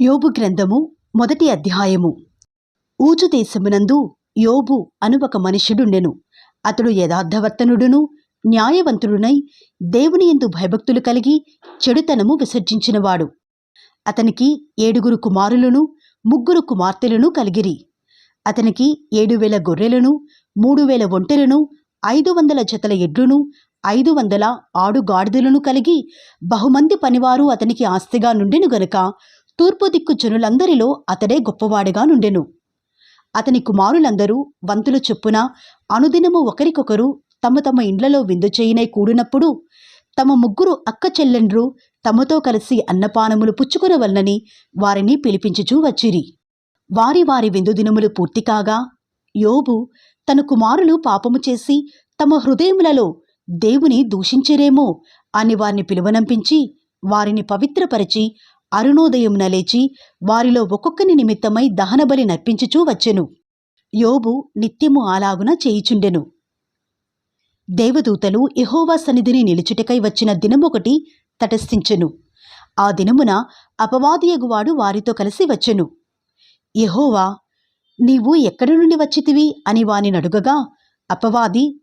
యోబు గ్రంథము మొదటి అధ్యాయము. ఊజు దేశమునందు యోబు అను ఒక మనుష్యుడుండెను. అతడు యథార్థవర్తనుడును న్యాయవంతుడునై దేవుని యందు భయభక్తులు కలిగి చెడుతనము విసర్జించినవాడు. అతనికి ఏడుగురు కుమారులను ముగ్గురు కుమార్తెలను కలిగిరి. అతనికి ఏడు వేల గొర్రెలను మూడు వేల ఒంటెలను ఐదు వందల జతల ఎడ్లును ఐదు వందల ఆడు గాడిదలను కలిగి బహుమంది పనివారు అతనికి ఆస్తిగా నుండెను గనుక తూర్పు దిక్కు జనులందరిలో అతడే గొప్పవాడుగా నుండెను. అతని కుమారులందరూ వంతులు చొప్పున అనుదినము ఒకరికొకరు తమ తమ ఇండ్లలో విందు చేయినై కూడినప్పుడు తమ ముగ్గురు అక్క చెల్లెండ్రు తమతో కలిసి అన్నపానములు పుచ్చుకునవల్లని వారిని పిలిపించుచూ వచ్చిరి. వారి వారి విందు దినములు పూర్తి కాగా యోబు తన కుమారులు పాపము చేసి తమ హృదయములలో దేవుని దూషించిరేమో అని వారిని పిలువనంపించి వారిని పవిత్రపరిచి అరుణోదయమున లేచి వారిలో ఒక్కొక్కని నిమిత్తమై దహనబలి నర్పించుచూ వచ్చెను. యోబు నిత్యము అలాగున చేయిచుండెను. దేవదూతలు ఎహోవా సన్నిధిని నిలుచుటకై వచ్చిన దినమొకటి తటస్థించెను. ఆ దినమున అపవాదియగువాడు వారితో కలిసి వచ్చెను. ఎహోవా నీవు ఎక్కడి నుండి వచ్చితివి? అని వాని నడుగగా అపవాది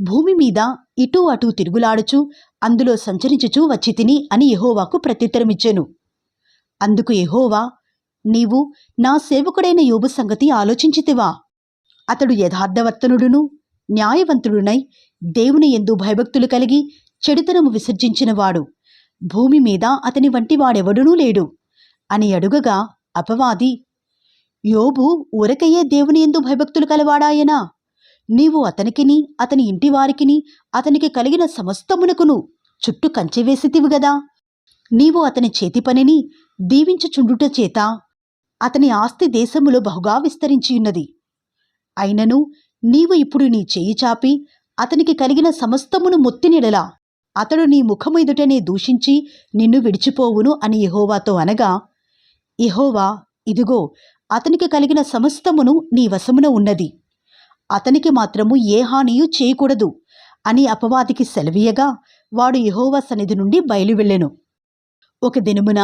భూమి మీద ఇటూ అటూ తిరుగులాడుచు అందులో సంచరించుచూ వచ్చి తిని అని యహోవాకు ప్రత్యుత్తరమిచ్చెను. అందుకు ఎహోవా నీవు నా సేవకుడైన యోబు సంగతి ఆలోచించితివా. అతడు యథార్థవర్తనుడును న్యాయవంతుడునై దేవుని ఎందు భయభక్తులు కలిగి చెడుతనము విసర్జించినవాడు. భూమి మీద అతని వంటి వాడెవడునూ లేడు. అని అడుగగా అపవాది యోబు ఊరకయ్యే దేవుని ఎందు భయభక్తులు కలవాడాయనా? నీవు అతనికిని అతని ఇంటి వారికిని అతనికి కలిగిన సమస్తమునకును చుట్టూ కంచెవేసితివి గదా. నీవు అతని చేతి పనిని దీవించుచుండుట చేత అతని ఆస్తి దేశములో బహుగా విస్తరించియున్నది అయినను నీవు ఇప్పుడు నీ చేయి చాపి అతనికి కలిగిన సమస్తమును మొత్తినిడలా అతడు నీ ముఖమెదుటనే దూషించి నిన్ను విడిచిపోవును అని యెహోవాతో అనగా ఇహోవా ఇదిగో అతనికి కలిగిన సమస్తమును నీ వశమున ఉన్నది. అతనికి మాత్రము ఏ హానియు చేయకూడదు అని అపవాదికి సెలవీయగా వాడు యెహోవా సన్నిధి నుండి బయలువెళ్ళెను. ఒక దినమున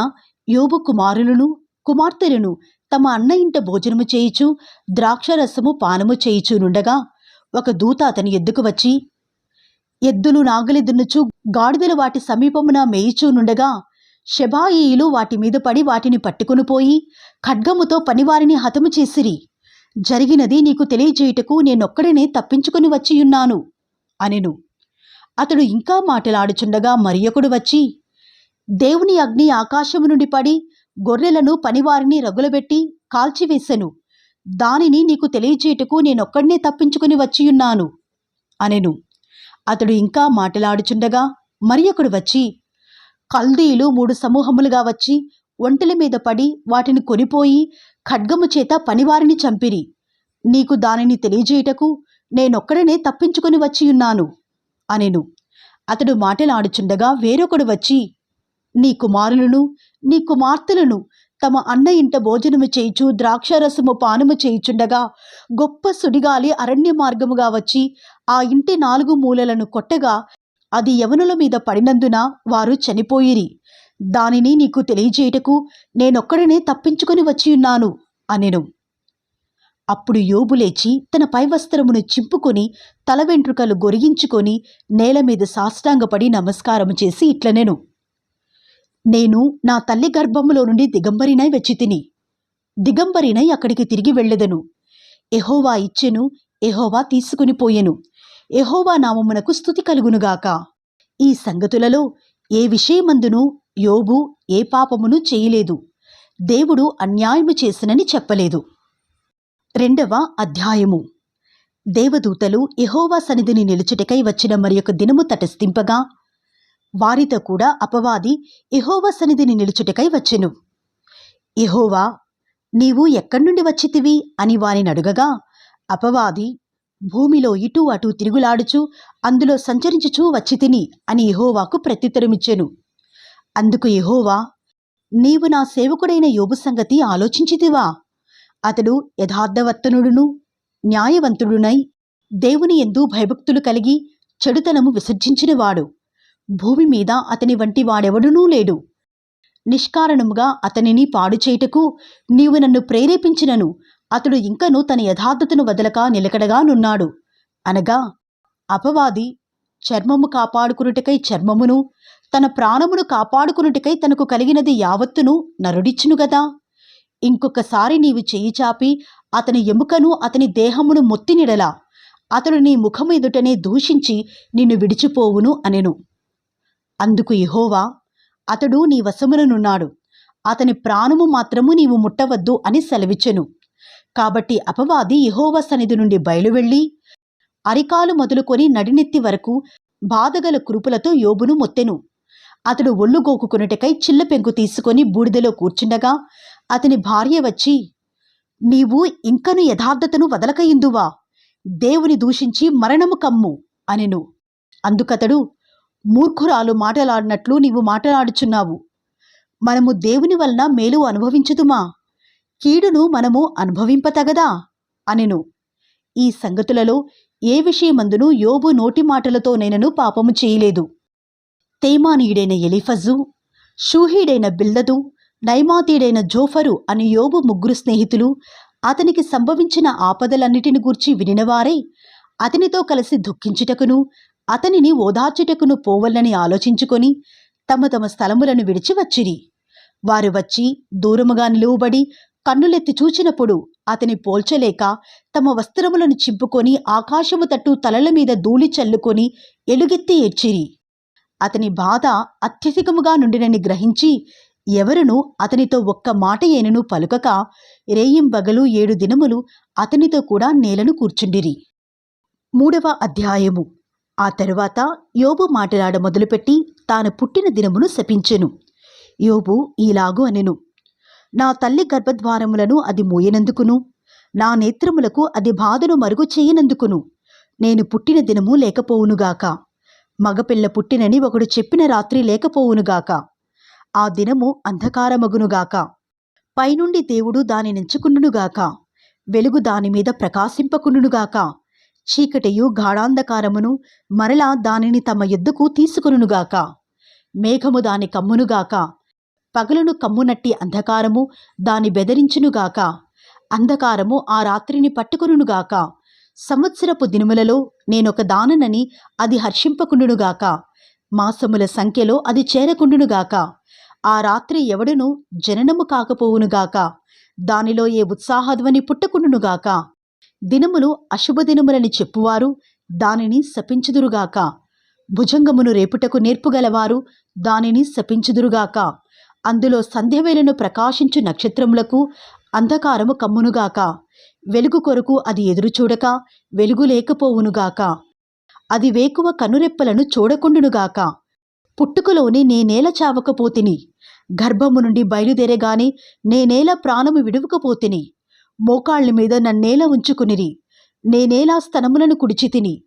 యోబు కుమారులను కుమార్తెలను తమ అన్న ఇంట భోజనము చేయుచు ద్రాక్షరసము పానము చేయుచునుండగా ఒక దూత అతని ఎద్దుకు వచ్చి ఎద్దులు నాగలి దున్నుచు గాడిదలు వాటి సమీపమున మేయిచూనుండగా శబాయిలు వాటి మీద పడి వాటిని పట్టుకుని పోయి ఖడ్గముతో పనివారిని హతము చేసిరి. జరిగినది నీకు తెలియజేయుటకు నేనొక్కడనే తప్పించుకుని వచ్చియున్నాను అనెను. అతడు ఇంకా మాటలాడుచుండగా మరియొకడు వచ్చి దేవుని అగ్ని ఆకాశము నుండి పడి గొర్రెలను పనివారిని రగులబెట్టి కాల్చివేశెను దానిని నీకు తెలియజేయుటకు నేనొక్కడినే తప్పించుకుని వచ్చియున్నాను అనెను. అతడు ఇంకా మాటలాడుచుండగా మరియొకడు వచ్చి కల్దీలు మూడు సమూహములుగా వచ్చి ఒంటెల మీద పడి వాటిని కొనిపోయి ఖడ్గము చేత పనివారిని చంపిరి. నీకు దానిని తెలియజేయుటకు నేనొక్కడనే తప్పించుకుని వచ్చియున్నాను అనెను. అతడు మాటలాడుచుండగా వేరొకడు వచ్చి నీ కుమారులను నీ కుమార్తెలను తమ అన్న ఇంట భోజనము చేయుచు ద్రాక్షరసము పానము చేయుచుండగా గొప్ప సుడిగాలి అరణ్య మార్గముగా వచ్చి ఆ ఇంటి నాలుగు మూలలను కొట్టగా అది యవనుల మీద పడినందున వారు చనిపోయిరి. దానిని నీకు తెలియజేయుటకు నేనొక్కడనే తప్పించుకొని వచ్చియున్నాను అనెను. అప్పుడు యోబు లేచి తన పైవస్త్రమును చింపుకొని తల వెంట్రుకలు గొరిగించుకొని నేల మీద సాష్టాంగపడి నమస్కారం చేసి ఇట్లనెను. నేను నా తల్లి గర్భములో నుండి దిగంబరినై వచ్చి తిని దిగంబరినై అక్కడికి తిరిగి వెళ్ళెదను. ఎహోవా ఇచ్చెను ఎహోవా తీసుకుని పోయెను. ఎహోవా నామమునకు స్థుతి కలుగునుగాక ఈ సంగతులలో ఏ విషయమందును యోబు ఏ పాపమును చేయలేదు. దేవుడు అన్యాయము చేసినని చెప్పలేదు. రెండవ అధ్యాయము. దేవదూతలు ఎహోవా సన్నిధిని నిలుచుటకై వచ్చిన మరి ఒక దినము తటస్థింపగా వారితో కూడా అపవాది యెహోవా సన్నిధిని నిలుచుటకై వచ్చెను. ఎహోవా నీవు ఎక్కడి నుండి వచ్చితివి? అని వారిని అడుగగా అపవాది భూమిలో ఇటూ అటూ తిరుగులాడుచు అందులో సంచరించుచూ వచ్చి తిని అని యెహోవాకు ప్రత్యుత్తరమిచ్చెను. అందుకు ఎహోవా నీవు నా సేవకుడైన యోబు సంగతి ఆలోచించితివా? అతడు యథార్థవర్తనుడును న్యాయవంతుడునై దేవుని ఎందు భయభక్తులు కలిగి చెడుతనము విసర్జించినవాడు. భూమి మీద అతని వంటి వాడెవడునూ లేడు. నిష్కారణముగా అతనిని పాడు చేయుటకు నీవు నన్ను ప్రేరేపించినను. అతడు ఇంకను తన యథార్థతను వదలక నిలకడగా నున్నాడు. అనగా అపవాది చర్మము కాపాడుకునుటకై చర్మమును తన ప్రాణమును కాపాడుకునుటకై తనకు కలిగినది యావత్తును నరుడిచ్చును గదా. ఇంకొకసారి నీవు చెయ్యి చాపి అతని ఎముకను అతని దేహమును మొత్తినిడలా. అతడు నీ ముఖము ఎదుటనే దూషించి నిన్ను విడిచిపోవును అనెను. అందుకు ఇహోవా అతడు నీ వశముననున్నాడు. అతని ప్రాణము మాత్రము నీవు ముట్టవద్దు అని సెలవిచ్చెను. కాబట్టి అపవాది యెహోవా సన్నిధి నుండి బయలువెళ్ళి అరికాలు మొదలుకొని నడినెత్తి వరకు బాధగల కురుపులతో యోబును మొత్తెను. అతడు ఒళ్ళు గోకుకొనుటకై చిల్ల పెంకు తీసుకొని బూడిదలో కూర్చుండగా అతని భార్య వచ్చి నీవు ఇంకను యథార్థతను వదలకయిందువా దేవుని దూషించి మరణము కమ్ము అనెను. అందుకతడు మూర్ఖురాలు మాటలాడినట్లు నీవు మాటలాడుచున్నావు. మనము దేవుని వలన మేలు అనుభవించుదుమా? కీడును మనము అనుభవింపతగదా? అనెను. ఈ సంగతులలో ఏ విషయమందును యోబు నోటి మాటలతో నేనను పాపము చేయలేదు. తేమానీయుడైన ఎలిఫజు షూహీడైన బిల్దదు నైమాతీడైన జోఫరు అని యోబు ముగ్గురు స్నేహితులు అతనికి సంభవించిన ఆపదలన్నిటిని గూర్చి వినినవారై అతనితో కలిసి దుఃఖించుటకును అతనిని ఓదార్చుటకును పోవల్లని ఆలోచించుకొని తమ తమ స్థలములను విడిచి వచ్చిరి. వారు వచ్చి దూరముగా నిలువబడి కన్నులెత్తి చూచినప్పుడు అతని పోల్చలేక తమ వస్త్రములను చింపుకొని ఆకాశము తట్టు తలల మీద ధూళి చల్లుకొని ఎలుగెత్తి ఏడ్చిరి. అతని బాధ అత్యధికముగా నుండినని గ్రహించి ఎవరును అతనితో ఒక్క మాట ఏనును పలుకక రేయింబగలు ఏడు దినములు అతనితో కూడా నేలను కూర్చుండిరి. మూడవ అధ్యాయము. ఆ తరువాత యోబు మాటలాడ మొదలుపెట్టి తాను పుట్టిన దినమును శపించెను. యోబు ఈలాగు అనెను. నా తల్లి గర్భద్వారములను అది మోయనందుకును. నా నేత్రములకు అది బాధను మరుగు చేయనందుకును. నేను పుట్టిన దినము లేకపోవునుగాక. మగపిల్ల పుట్టినని ఒకడు చెప్పిన రాత్రి లేకపోవునుగాక. ఆ దినము అంధకారమగునుగాక. పైనుండి దేవుడు దానినెంచుకుండునుగాక వెలుగు దానిమీద ప్రకాశింపకునుగాక చీకటియు గాఢాంధకారమును మరలా దానిని తమ ఎద్దుకు తీసుకునుగాక. మేఘము దాని కమ్మునుగాక. పగలును కమ్మునట్టి అంధకారము దాని బెదిరించునుగాక. అంధకారము ఆ రాత్రిని పట్టుకునుగాక. సంవత్సరపు దినములలో నేనొక దాననని అది హర్షింపకుండునుగాక. మాసముల సంఖ్యలో అది చేరకుండునుగాక. ఆ రాత్రి ఎవడును జననము కాకపోవునుగాక. దానిలో ఏ ఉత్సాహధ్వని పుట్టకుండునుగాక. దినములు అశుభదినములని చెప్పువారు దానిని శపించుదురుగాక. భుజంగమును రేపుటకు నేర్పుగలవారు దానిని శపించుదురుగాక. అందులో సంధ్యవేళను ప్రకాశించు నక్షత్రములకు అంధకారము కమ్మునుగాక. వెలుగు కొరకు అది ఎదురుచూడక వెలుగు లేకపోవునుగాక. అది వేకువ కనురెప్పలను చూడకుండునుగాక. పుట్టుకలోని నేనేల చావకపోతిని. గర్భము నుండి బయలుదేరగానే నేనేల ప్రాణము విడువకపోతిని. మోకాళ్ళ మీద నన్నేల ఉంచుకునిరి. నేనేలా స్తనములను కుడిచి తిని.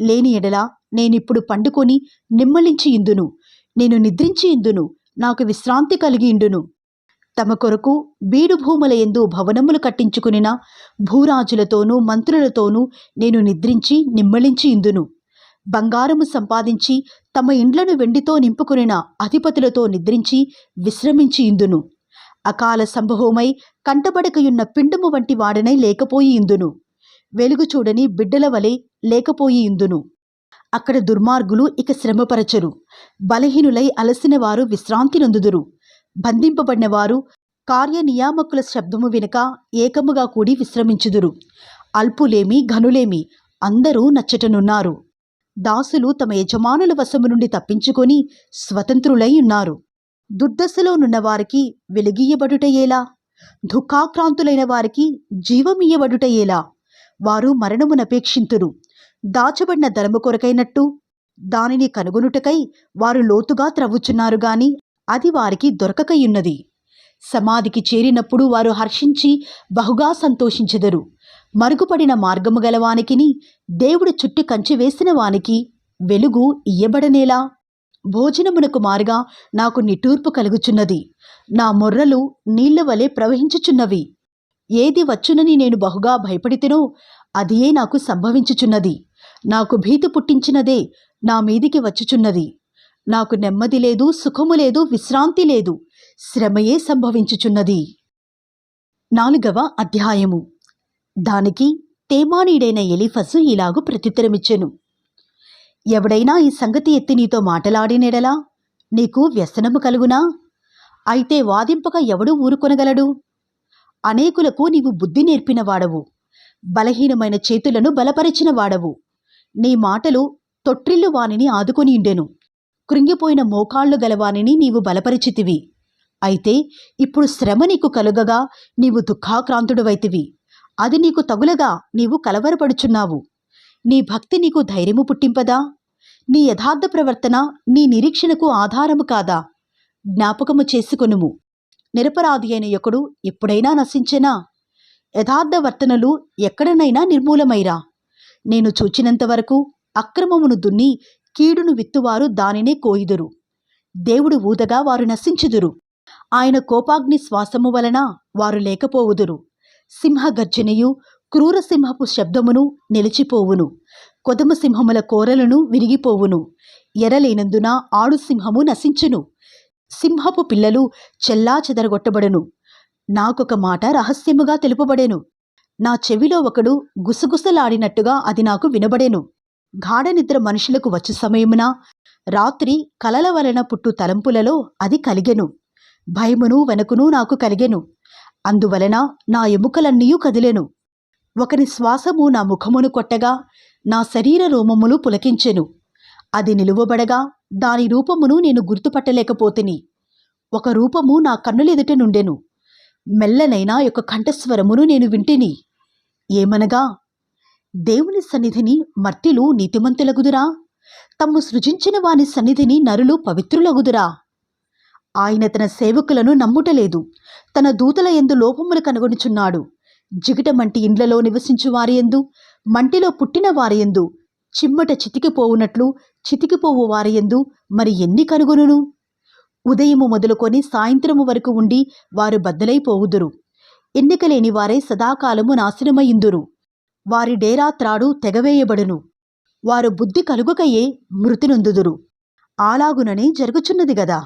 లేని ఎడల నేనిప్పుడు పండుకొని నిమ్మలించి ఇందును. నేను నిద్రించి ఇందును. నాకు విశ్రాంతి కలిగి ఇండును. తమ కొరకు బీడు భూముల ఎందు భవనములు కట్టించుకునిన భూరాజులతోనూ మంత్రులతోనూ నేను నిద్రించి నిమ్మలించి ఇందును. బంగారము సంపాదించి తమ ఇండ్లను వెండితో నింపుకునిన అధిపతులతో నిద్రించి విశ్రమించి ఇందును. అకాల సంభవమై కంటబడకయున్న పిండము వంటి వాడనై లేకపోయి ఇందును. వెలుగు చూడని బిడ్డల వలె లేకపోయి ఇందును. అక్కడ దుర్మార్గులు ఇక శ్రమపరచరు. బలహీనులై అలసిన వారు విశ్రాంతి నొందుదురు. బంధింపబడినవారు కార్యనియామకుల శబ్దము వినక ఏకముగా కూడి విశ్రమించుదురు. అల్పులేమి ఘనులేమి అందరూ నచ్చటనున్నారు. దాసులు తమ యజమానుల వశము నుండి తప్పించుకొని స్వతంత్రులై ఉన్నారు. దుర్దశలో నున్న వారికి వెలుగియ్యబడుటయేలా? దుఃఖాక్రాంతులైన వారికి జీవమియ్యబడుటయేలా? వారు మరణమునపేక్షింతురు దాచబడిన ధనము కొరకైనట్టు దానిని కనుగొనుటకై వారు లోతుగా త్రవ్వుచున్నారు గాని అది వారికి దొరకకయున్నది. సమాధికి చేరినప్పుడు వారు హర్షించి బహుగా సంతోషించెదరు. మరుగుపడిన మార్గము గలవానికిని దేవుడు చుట్టి కంచి వేసిన వానికి వెలుగు ఇయ్యబడనేలా? భోజనమునకు మారుగా నాకు నిట్టూర్పు కలుగుచున్నది. నా మొర్రలు నీళ్ళ వలె ప్రవహించుచున్నవి. ఏది వచ్చునని నేను బహుగా భయపడితేనో అదియే నాకు సంభవించుచున్నది. నాకు భీతి పుట్టించినదే నా మీదికి వచ్చుచున్నది. నాకు నెమ్మది లేదు సుఖము లేదు విశ్రాంతి లేదు శ్రమయే సంభవించుచున్నది. నాలుగవ అధ్యాయము. దానికి తేమానీడైన ఎలిఫసు ఇలాగు ప్రత్యుత్తరమిచ్చెను. ఎవడైనా ఈ సంగతి ఎత్తి నీతో మాటలాడినేడలా నీకు వ్యసనము కలుగునా? అయితే వాదింపక ఎవడూ ఊరుకొనగలడు? అనేకులకు నీవు బుద్ధి నేర్పిన వాడవు బలహీనమైన చేతులను బలపరిచిన వాడవు నీ మాటలు తొట్రిల్లు వానిని ఆదుకొనియుండెను కృంగిపోయిన మోకాళ్ళు గలవానిని నీవు బలపరిచితివి. అయితే ఇప్పుడు శ్రమ నీకు కలుగగా నీవు దుఃఖాక్రాంతుడువైతివి. అది నీకు తగులగా నీవు కలవరపడుచున్నావు. నీ భక్తి నీకు ధైర్యము పుట్టింపదా? నీ యథార్థ ప్రవర్తన నీ నిరీక్షణకు ఆధారము కాదా? జ్ఞాపకము చేసుకొనుము. నిరపరాధి అయిన యొక్కడు ఎప్పుడైనా నశించెనా? యథార్థ వర్తనలు ఎక్కడనైనా నిర్మూలమైరా? నేను చూచినంతవరకు అక్రమమును దున్ని కీడును విత్తువారు దానినే కోయుదురు. దేవుడు ఊదగా వారు నశించుదురు. ఆయన కోపాగ్ని శ్వాసము వలన వారు లేకపోవుదురు. సింహ క్రూరసింహపు క్రూర సింహపు శబ్దమును నిలిచిపోవును. కొదమసింహముల కోరలను విరిగిపోవును. ఎరలేనందున ఆడుసింహము నశించును. సింహపు పిల్లలు చెల్లా చెదరగొట్టబడును. నాకొక మాట రహస్యముగా తెలుపబడెను. నా చెవిలో ఒకడు గుసగుసలాడినట్టుగా అది నాకు వినబడెను. గాఢనిద్ర మనుషులకు వచ్చు సమయమున రాత్రి కలల వలన పుట్టు తలంపులలో అది కలిగెను. భయమును వెనకును నాకు కలిగెను. అందువలన నా ఎముకలన్నీయూ కదిలెను. ఒకని శ్వాసము నా ముఖమును కొట్టగా నా శరీర రోమములు పులకించెను. అది నిలువబడగా దాని రూపమును నేను గుర్తుపట్టలేకపోతిని. ఒక రూపము నా కన్నులెదుట నుండెను. మెల్లనైనా యొక్క కంఠస్వరమును నేను వింటిని. ఏమనగా దేవుని సన్నిధిని మర్తిలు నీతిమంతులగుదురా? తమ్ము సృజించిన వాని సన్నిధిని నరులు పవిత్రులగుదురా? ఆయన తన సేవకులను నమ్ముటలేదు. తన దూతల ఎందు లోపములు కనుగొనుచున్నాడు. జిగట మంటి ఇండ్లలో నివసించు వారియందు మంటిలో పుట్టిన వారియందు చిమ్మట చితికిపోవునట్లు చితికిపోవు వారియందు మరి ఎన్ని కనుగొనును? ఉదయము మొదలుకొని సాయంత్రము వరకు ఉండి వారు బద్దలైపోవుదురు. ఎన్నికలేని వారే సదాకాలము నాశనమయ్యుందురు వారి డేరా త్రాడు తెగవేయబడును. వారు బుద్ధి కలుగుకయే మృతి నొందుదురు అలాగుననే జరుగుచున్నది గదా.